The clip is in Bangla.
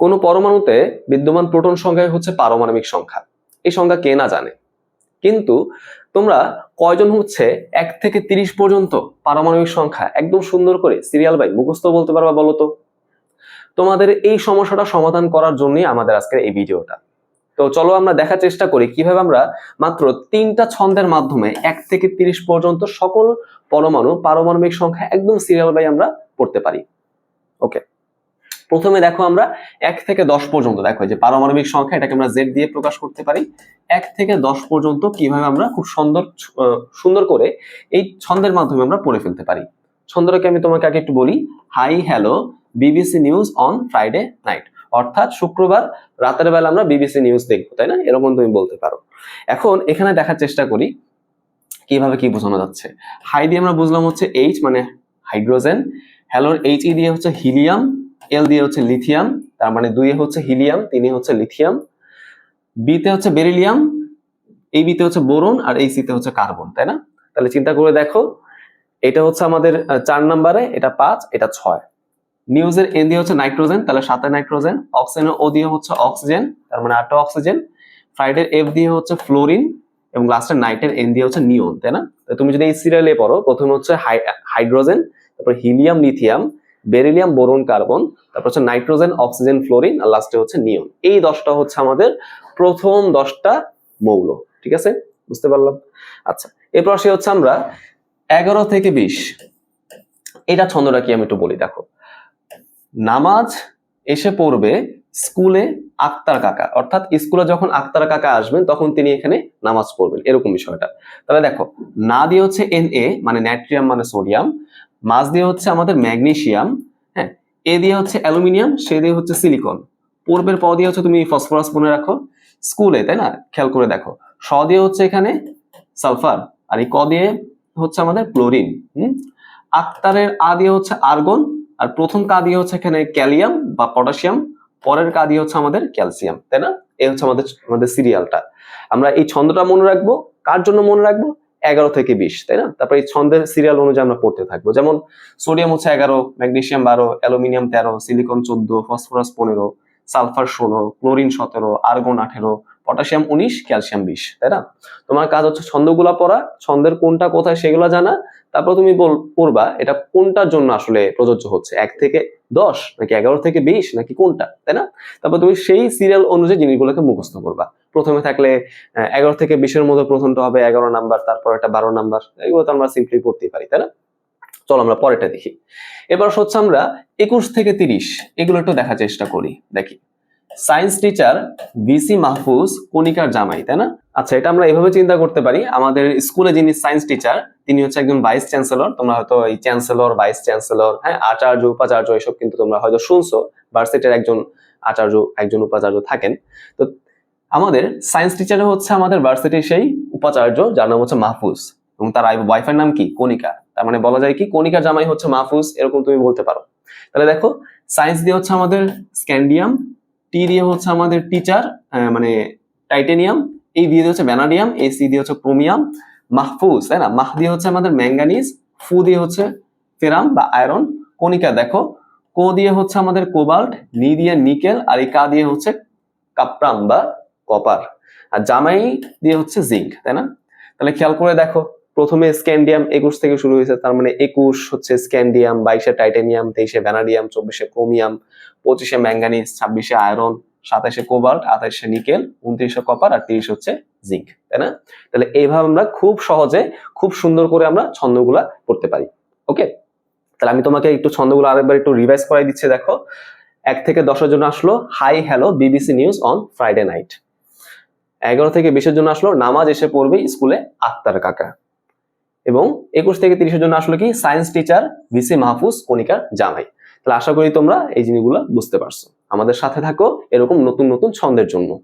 কোনো পরমাণুতে বিদ্যমান প্রোটন সংখ্যা হচ্ছে পারমাণবিক সংখ্যা। এই সংখ্যা কে না জানে। কিন্তু তোমরা কয়জন হচ্ছে এক থেকে তিরিশ পর্যন্ত পারমাণবিক সংখ্যা? একদম সুন্দর করে সিরিয়াল বাই মুখস্থ বলতে পারবা বলো তো? তোমাদের এই সমস্যাটা সমাধান করার জন্যই আমাদের আজকের এই ভিডিওটা। তো চলো আমরা দেখার চেষ্টা করি কীভাবে আমরা মাত্র তিনটা ছন্দের মাধ্যমে এক থেকে তিরিশ পর্যন্ত সকল পরমাণু পারমাণবিক সংখ্যা একদম সিরিয়াল বাই আমরা পড়তে পারি। ওকে। প্রথমে দেখো আমরা এক থেকে দশ পর্যন্ত, দেখো যে পারমাণবিক সংখ্যা, এটাকে আমরা জেড দিয়ে প্রকাশ করতে পারি। এক থেকে দশ পর্যন্ত কীভাবে আমরা খুব সুন্দর সুন্দর করে এই ছন্দের মাধ্যমে আমরা পড়ে ফেলতে পারি। ছন্দটাকে আমি তোমাকে আগে একটু বলি। Hi hello BBC news on Friday night অর্থাৎ শুক্রবার রাতের বেলা আমরা বিবিসি নিউজ দেখব, তাই না? এরকম তুমি বলতে পারো। এখন এখানে দেখার চেষ্টা করি কীভাবে কি বোঝানো যাচ্ছে। হাই দিয়ে আমরা বুঝলাম হচ্ছে এইচ মানে হাইড্রোজেন হ্যালোর এইচ ই দিয়ে হচ্ছে হিলিয়াম এল দিয়ে হচ্ছে লিথিয়াম তার মানে দুই হচ্ছে হিলিয়াম তিনে হচ্ছে লিথিয়াম বিতে হচ্ছে বেরিলিয়াম এই বিতে হচ্ছে বোরন আর এই সিতে হচ্ছে কার্বন তাই না? তাহলে চিন্তা করে দেখো, এটা হচ্ছে আমাদের চার নম্বরে, এটা পাঁচ, এটা ছয়। নিউজের এন দিয়ে হচ্ছে নাইট্রোজেন তাহলে সাথে নাইট্রোজেন অক্সিজেনের ও দিয়ে হচ্ছে অক্সিজেন তার মানে আটটা অক্সিজেন ফ্রাইডের এফ দিয়ে হচ্ছে ফ্লোরিন এবং লাস্টের নাইটের এন দিয়ে হচ্ছে নিয়ন তাই না? তুমি যদি এই সিরিয়ালে পড়ো, প্রথমে হচ্ছে হাই- হাইড্রোজেন তারপর helium lithium beryllium boron carbon তারপর হচ্ছে নাইট্রোজেন অক্সিজেন ফ্লোরিন আর লাস্টে হচ্ছে নিয়ন এই দশটা হচ্ছে আমাদের প্রথম দশটা মৌল, ঠিক আছে? বুঝতে পারলাম? আচ্ছা এরপর আসি হচ্ছে আমরা এগারো থেকে বিশ, এটা ছন্দটা কি আমি একটু বলি, দেখো। নামাজ এসে পড়বে স্কুলে আক্তার কাকা, অর্থাৎ স্কুলে যখন আক্তার কাকা আসবেন, তখন তিনি এখানে নামাজ পড়বেন, এরকম বিষয়টা। তাহলে দেখো, না দিয়ে হচ্ছে এন এ মানে ন্যাট্রিয়াম মানে সোডিয়াম মাছ দিয়ে হচ্ছে আমাদের ম্যাগনেসিয়াম হ্যাঁ এ দিয়ে হচ্ছে অ্যালুমিনিয়াম, সে দিয়ে হচ্ছে সিলিকন। পূর্বের প দিয়ে হচ্ছে তুমি ফসফরাস মনে রাখো, স্কুলে, তাই না? খেয়াল করে দেখো। স দিয়ে হচ্ছে এখানে সালফার, আর এই ক দিয়ে হচ্ছে আমাদের ক্লোরিন, হুম? আক্তারের আ দিয়ে হচ্ছে আর্গন, আর প্রথম কা দিয়ে হচ্ছে এখানে ক্যালিয়াম বা পটাশিয়াম, পরের কা দিয়ে হচ্ছে আমাদের ক্যালসিয়াম, তাই না? এই হচ্ছে আমাদের আমাদের সিরিয়ালটা। আমরা এই ছন্দটা মনে রাখব। কার জন্য মনে রাখব? এগারো থেকে বিশ, তাই না? তারপর এই ছন্দের সিরিয়াল অনুযায়ী আমরা পড়তে থাকব। যেমন সোডিয়াম হচ্ছে এগারো ম্যাগনেসিয়াম বারো অ্যালুমিনিয়াম তেরো সিলিকন চোদ্দ ফসফরাস পনেরো সালফার ষোলো ক্লোরিন সতেরো আর্গন আঠেরো পটাশিয়াম উনিশ ক্যালসিয়াম বিশ, তাই না? তোমার কাজ হচ্ছে ছন্দগুলা পড়া, ছন্দের কোনটা কোথায় সেগুলো জানা, তারপর তুমি বল, পড়বা এটা কোনটার জন্য আসলে প্রযোজ্য হচ্ছে, এক থেকে দশ, নাকি এগারো থেকে বিশ, নাকি কোনটা, তাই না? তারপর তুমি সেই সিরিয়াল অনুযায়ী জিনিসগুলোকে মুখস্থ করবা। প্রথমে থাকলে এগারো থেকে বিশের মধ্যে প্রথমটা হবে এগারো নাম্বার, তারপর একটা বারো নাম্বার, এগুলো তো আমরা সিম্পলি পড়তেই পারি, তাই না? চলো আমরা পরেরটা দেখি। এবার হচ্ছে আমরা একুশ থেকে তিরিশ, এগুলো একটু দেখার চেষ্টা করি, দেখি। সায়েন্স টিচার বিসি মাহফুজ কণিকার জামাই, তাই না? আচ্ছা এটা আমরা এভাবে চিন্তা করতে পারি, আমাদের স্কুলে যিনি সায়েন্স টিচার তিনি হচ্ছে একজন ভাইস চ্যান্সেলর তোমরা হয়তো এই চ্যান্সেলর ভাইস চ্যান্সেলর হ্যাঁ আচার্য, উপাচার্য, এসব কিন্তু তোমরা হয়তো শুনছো ভার্সিটির একজন আচার্য, একজন উপাচার্য থাকেন। তো আমাদের সায়েন্স টিচার হচ্ছে আমাদের ভার্সিটির সেই উপাচার্য, যার নাম হচ্ছে মাহফুজ। এবং তার ওয়াইফের নাম কি? কণিকা। তার মানে বলা যায় কি? কণিকার জামাই হচ্ছে মাহফুজ, এরকম তুমি বলতে পারো। তাহলে দেখো সায়েন্স দিয়ে হচ্ছে আমাদের স্ক্যান্ডিয়াম টি দিয়ে হচ্ছে আমাদের টিচার মানে টাইটেনিয়াম এই দিয়ে হচ্ছে ব্যানাডিয়াম এই সি দিয়ে হচ্ছে ক্রোমিয়াম মাহফুজ, তাই না? মাহ দিয়ে হচ্ছে আমাদের ম্যাঙ্গানিজ ফু দিয়ে হচ্ছে ফেরাম বা আয়রন কণিকা দেখো, কো দিয়ে হচ্ছে আমাদের কোবাল্ট নি দিয়ে নিকেল আর এই কা দিয়ে হচ্ছে কাপ্রাম বা কপার আর জামাই দিয়ে হচ্ছে জিঙ্ক তাই না? তাহলে খেয়াল করে দেখো, প্রথমে স্ক্যান্ডিয়াম একুশ থেকে শুরু হয়েছে, তার মানে একুশ হচ্ছে স্ক্যান্ডিয়াম বাইশে টাইটেনিয়াম তেইশে ভ্যানাডিয়াম চব্বিশে ক্রোমিয়াম পঁচিশে ম্যাঙ্গানিজ ছাব্বিশে আয়রন সাতাশে কোবাল্ট আঠাশে নিকেল উনত্রিশে কপার আর তিরিশ হচ্ছে জিঙ্ক তাই না? তাহলে এইভাবে আমরা খুব সহজে, খুব সুন্দর করে আমরা ছন্দগুলা পড়তে পারি ওকে তাহলে আমি তোমাকে একটু ছন্দগুলো আরেকবার একটু রিভাইজ করাই দিচ্ছি, দেখো। এক থেকে দশের জন্য আসলো hi hello BBC news on Friday night এগারো থেকে বিশের জন্য আসলো, নামাজ এসে পড়বে স্কুলে আত্মার কাকা। এবং একুশ থেকে তিরিশের জন্য আসলো কি? সায়েন্স টিচার ভিসি মাহফুজ কণিকার জামাই। তাহলে আশা করি তোমরা এই জিনিসগুলো বুঝতে পারছ। আমাদের সাথে থাকো, এরকম নতুন নতুন ছন্দের জন্য।